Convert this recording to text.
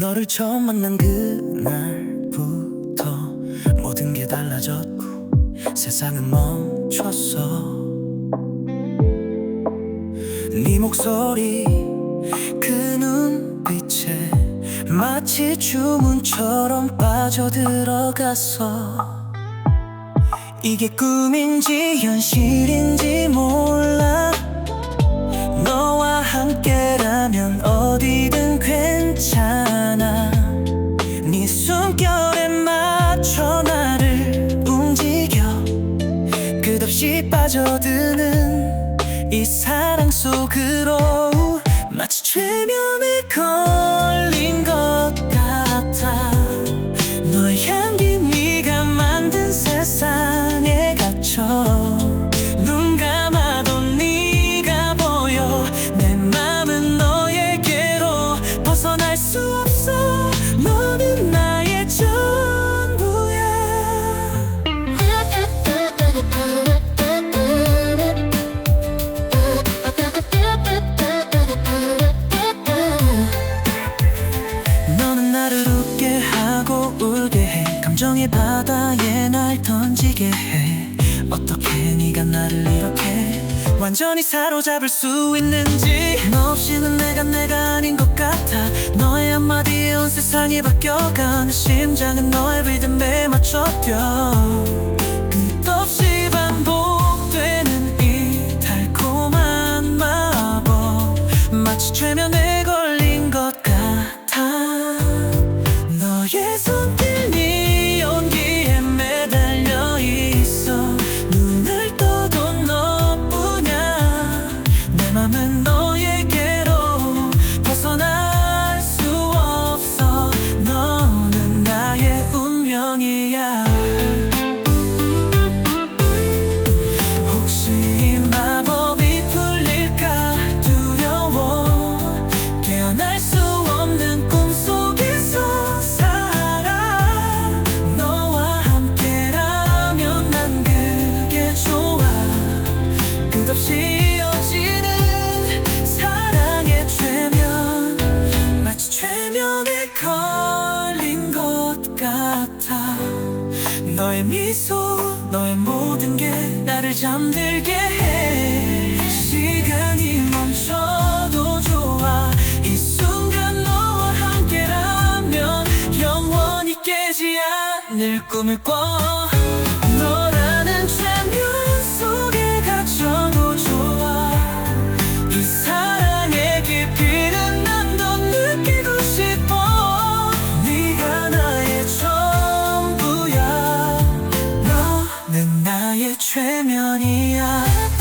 너를 처음 만난 그날부터 모든 게 달라졌고 세상은 멈췄어. 네 목소리 그 눈빛에 마치 주문처럼 빠져들어갔어 이게 꿈인지 현실인지 몰라. 너와 함께라면 어디든 괜찮아. 네 숨결에 맞춰 나를 움직여. 끝없이 빠져드는 이 사랑 속으로 나를 웃게 하고 울게 해. 감정의 바다에 날 던지게 해. 어떻게 네가 나를 이렇게 완전히 사로잡을 수 있는지. 너 없이는 내가 내가 아닌 것 같아. 너의 한마디에 온 세상이 바뀌어가 내 심장은 너의 리듬에 맞춰 뛰어 너의 미소 너의 모든 게 나를 잠들게 해. 시간이 멈춰도 좋아. 이 순간 너와 함께라면 영원히 깨지 않을 꿈을 꿔 편이야.